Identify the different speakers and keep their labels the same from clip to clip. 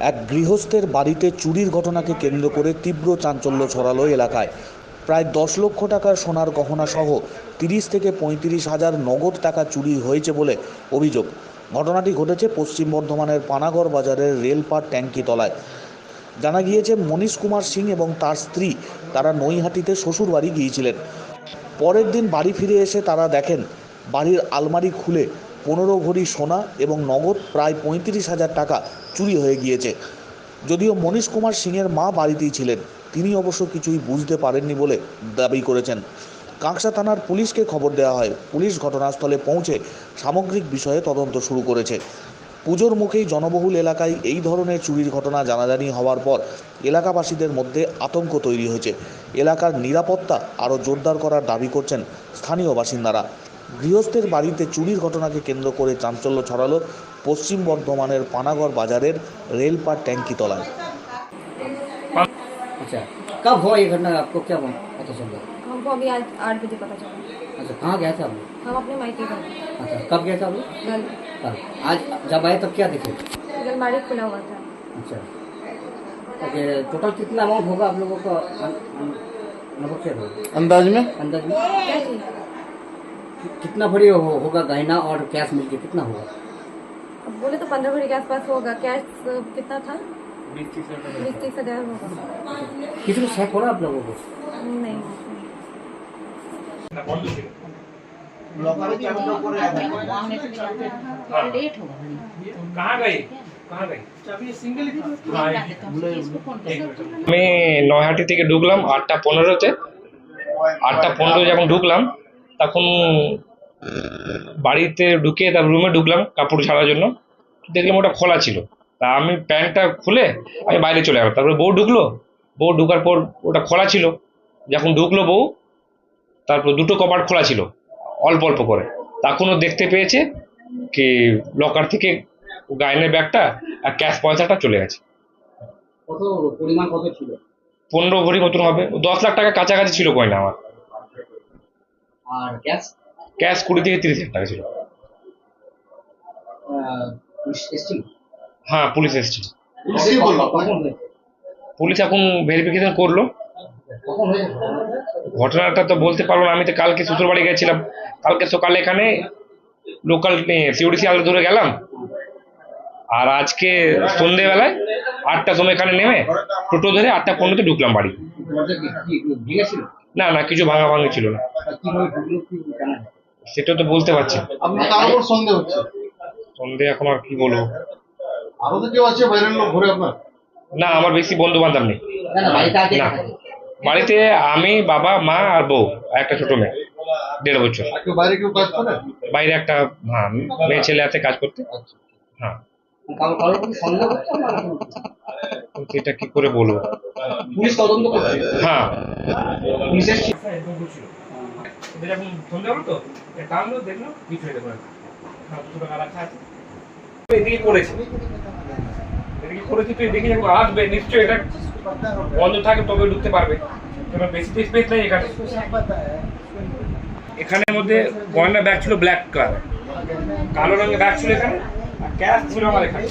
Speaker 1: এক গৃহস্থের বাড়িতে চুরির ঘটনাকে কেন্দ্র করে তীব্র চাঞ্চল্য ছড়ালো এলাকায়। প্রায় দশ লক্ষ টাকার সোনার গহনা সহ তিরিশ থেকে পঁয়ত্রিশ হাজার নগদ টাকা চুরি হয়েছে বলে অভিযোগ। ঘটনাটি ঘটেছে পশ্চিম বর্ধমানের পানাগড় বাজারের রেলপার ট্যাঙ্কি তলায়। জানা গিয়েছে মনীশ কুমার সিং এবং তার স্ত্রী, তারা নৈহাটিতে শ্বশুরবাড়ি গিয়েছিলেন। পরের দিন বাড়ি ফিরে এসে তারা দেখেন, বাড়ির আলমারি খুলে পনেরো ভরি সোনা এবং নগদ প্রায় পঁয়ত্রিশ হাজার টাকা চুরি হয়ে গিয়েছে। যদিও মনীশ কুমার সিংয়ের মা বাড়িতেই ছিলেন, তিনি অবশ্য কিছুই বুঝতে পারেননি বলে দাবি করেছেন। কাঁকসা থানার পুলিশকে খবর দেওয়া হয়, পুলিশ ঘটনাস্থলে পৌঁছে সামগ্রিক বিষয়ে তদন্ত শুরু করেছে। পুজোর মুখেই জনবহুল এলাকায় এই ধরনের চুরির ঘটনা জানাজানি হওয়ার পর এলাকাবাসীদের মধ্যে আতঙ্ক তৈরি হয়েছে। এলাকার নিরাপত্তা আরও জোরদার করার দাবি করছেন স্থানীয় বাসিন্দারা। গৃহস্থের বাড়িতে চুরির ঘটনাকে কেন্দ্র করে চাঞ্চল্য ছড়ালো পশ্চিম বর্ধমানের পানাগড় বাজারের রেলপার ট্যাঙ্কি তলায়
Speaker 2: अच्छा कब हुआ ये घटना आपको क्या पता चल रहा
Speaker 3: हमको अभी आज आठ बजे पता चला
Speaker 2: अच्छा कहाँ गया था आप लोग
Speaker 3: हम अपने मायके गए
Speaker 2: अच्छा कब गया था आप लोग
Speaker 3: गल
Speaker 2: कल आज जब आए तब क्या देखे
Speaker 3: गलमारी खुला हुआ था
Speaker 2: अच्छा ओके टोटल कितना अमाउंट होगा आप लोगों का अन- अन- लगभग क्या होगा
Speaker 4: अंदाज में
Speaker 2: अंदाज में
Speaker 3: क्या चीज
Speaker 2: कि- कितना भरी हो, होगा गहना और कैश मिलके कितना होगा
Speaker 3: अब बोले तो पंद्रह भरी के आसपास होगा कैश कितना था बीस तीस हजार होगा
Speaker 2: किसी को शक हो रहा है आप लोगों को
Speaker 3: नहीं
Speaker 5: कहाँ गई कहाँ गई আমি নয়হাটি থেকে ঢুকলাম আটটা পনেরোতে আটটা পনেরো যখন ঢুকলাম তখন বাড়িতে ঢুকে তার রুমে ঢুকলাম কাপড় ছাড়ার জন্য। দেখলাম ওটা খোলা ছিল। তা আমি প্যান্টটা খুলে আমি বাইরে চলে গেলাম। তারপরে বউ ঢুকলো। বউ ঢুকার পর ওটা খোলা ছিল। যখন ঢুকলো বউ তারপর দুটো কপাট খোলা ছিল অল্প অল্প করে। তখনও দেখতে পেয়েছে কি লকার থেকে গায়নের ব্যাগটা আর ক্যাশ পয়সাটা চলে গেছে।
Speaker 2: কত পরিমাণ কত ছিল?
Speaker 5: পনেরো ভরি মতন হবে। দশ লাখ টাকা কাছাকাছি ছিল কয়না আমার।
Speaker 2: আর ক্যাশ
Speaker 5: ক্যাশ কুড়ি থেকে তিরিশ হাজার টাকা ছিল। হ্যাঁ পুলিশ এসছে
Speaker 2: কখন হয়েছে
Speaker 5: পুলিশ এখন ভেরিফিকেশন করল। ঘটনাটা তো বলতে পারব না আমি তো কালকে শ্বশুর বাড়ি গেছিলাম। কালকে সকালে এখানে লোকাল সিউডিসি আলো ধরে গেলাম। আর আজকে সন্ধেবেলায় আটটার সময় এখানে নেমে টোটো ধরে আটটা পনেরোতে ঢুকলাম বাড়ি। না না কিছু ভাঙা ভাঙি ছিল না। সেটা তো বলতে পারছি।
Speaker 4: আপনার উপর সন্দেহ হচ্ছে।
Speaker 5: সন্ধে এখন আর কি বলব?
Speaker 4: আরও তো কেউ আছে বাইরের লোক ঘুরে আপনার?
Speaker 5: না আমার বেশি বন্ধু বান্ধব নেই।
Speaker 2: না না বাড়িতে আগে
Speaker 5: না। বাড়িতে আমি বাবা মা আর বউ আর একটা ছোট মেয়ে দেড় বছর।
Speaker 4: বাইরে কেউ কাজ করে?
Speaker 5: বাইরে একটা হ্যাঁ মেয়ে ছেলে আছে কাজ করতে। হ্যাঁ। এটা কি করে বলব?
Speaker 2: পুলিশ তদন্ত করছে।
Speaker 5: হ্যাঁ।
Speaker 2: পুলিশ এসছে।
Speaker 5: যখন হলো তো? টানলো দেখল কিছু হয়ে যাবে এদিকে করেছে। এদিকে করেছে তুই দেখি যখন আসবে নিশ্চয়ই এটা বন্ধ থাকে তবে ঢুকতে পারবে। এবার বেশি স্পেস নেই এখানে। এখানের মধ্যে গয়না ব্যাগ ছিল ব্ল্যাক কালার কালো রঙের ব্যাগ ছিল এখানে। ক্যাশ ছিল আমার এখানে।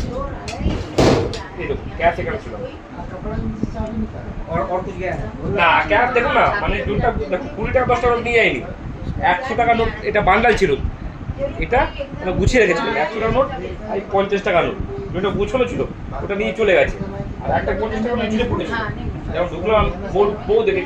Speaker 5: ছিল। না ক্যাশ দেখুন না মানে দুটা কুড়ি টাকা নিয়ে একশো টাকা নোট এটা বান্ডাল ছিল। এটা মানে গুছিয়ে একশো নোট পঞ্চাশ টাকা নোট। দুটো গুছানো ছিল ওটা নিয়ে চলে গেছে। আর একটা বউ দেখে